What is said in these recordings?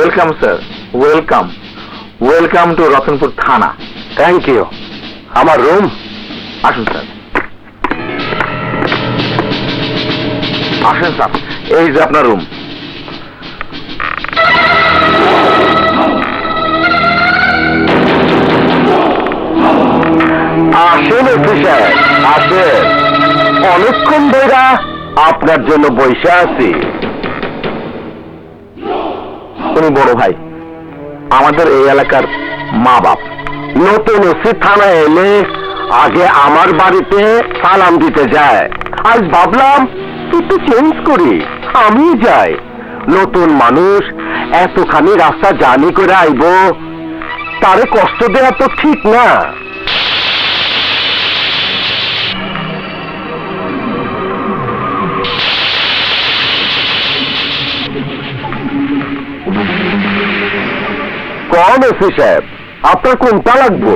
Welcome sir welcome welcome to Ratanpur থানা thank you আমার room আসুন স্যার আসেন স্যার এই যে আপনার রুম আসেন অফিসার আসেন অনেকক্ষণ ধরে আপনার জন্য বৈশা আছি উনি বড় ভাই। আমাদের এই এলাকার মা বাপ। নতুন ওসি থানায় এলে আগে আমার বাড়িতে সালাম দিতে যায়। আজ ভাবলাম একটু চেঞ্জ করি আমি যাই। নতুন মানুষ, এতখানি রাস্তা জানি করে আইব, তারে কষ্ট দেওয়া তো ঠিক না। কম এসি সাহেব আপনার কোনটা লাগবো?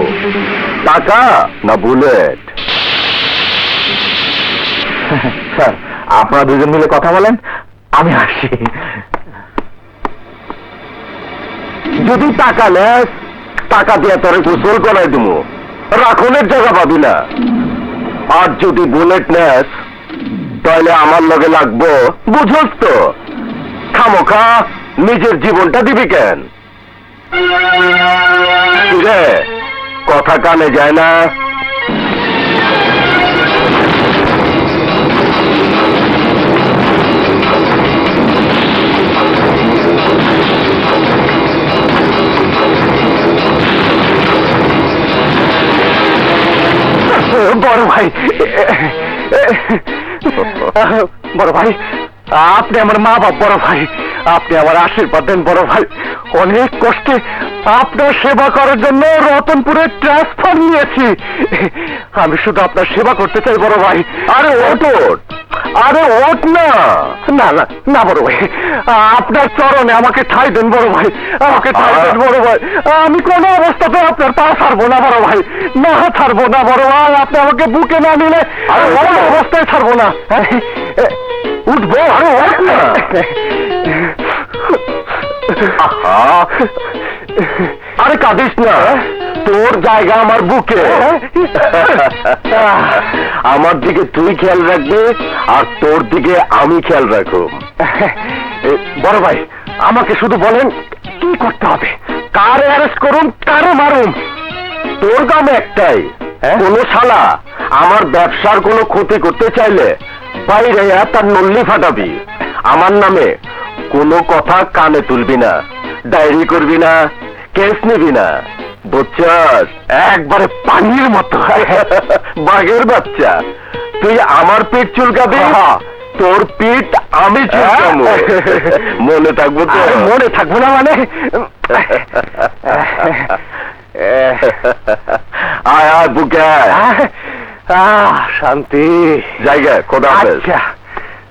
টাকা না বুলেট স্যার আপনারা দুজন মিলে কথা বলেন আমি আসি। যদি টাকা নেস টাকা দিয়ে তোরে গোসল করাই দিব রাখনের জায়গা পাবি না। আর যদি বুলেট নেস তাহলে আমার লগে লাগবো বুঝোস তো? খামোখা নিজের জীবনটা দিবি কেন? কিরে কথা কানে যায় না। বড় ভাই বড় ভাই, আপনি আমার মা বাপ বড় ভাই। আপনি আমার আশীর্বাদ দেন বড় ভাই। অনেক কষ্টে আপনার সেবা করার জন্য রতনপুরে ট্রান্সফার নিয়েছি। আমি শুধু আপনার সেবা করতে চাই বড় ভাই। আরে ওট ওট। আরে ওট না। না না না বড় ভাই। আপনার চরণে আমাকে ঠাই দেন বড় ভাই। আমাকে ঠাই দেন বড় ভাই। আমি কোনো অবস্থাতে আপনার পা ছাড়বো না বড় ভাই। না ছাড়বো না বড় ভাই। আপনি আমাকে বুকে না নিলে অবস্থায় ছাড়বো না। উঠবো আরে ওঠ না। আরে কাঁদিস না। তোর জায়গা আমার বুকে। আমার দিকে তুই খেয়াল রাখবি আর তোর দিকে আমি খেয়াল রাখব। বড় ভাই আমাকে শুধু বলেন কি করতে হবে? কারে অ্যারেস্ট করুন কারে মারুন? তোর দাম একটাই। কোন শালা আমার ব্যবসার কোনো ক্ষতি করতে চাইলে বাইরে আয়, তার নল্লি ফাটাবি। আমার নামে কোনো কথা কানে তুলবি না ডায়েরি করবি না কেস নিবি না। বুঝছস? একবারে পানির মতো। বাঘের বাচ্চা। তুই আমার পেট চুলকাবি তোর পিঠ আমি চুলকাবো। মনে থাকব তো। মনে থাকব না মানে? আয় আয় বুকে শান্তি। জায়গা খোদা আচ্ছা।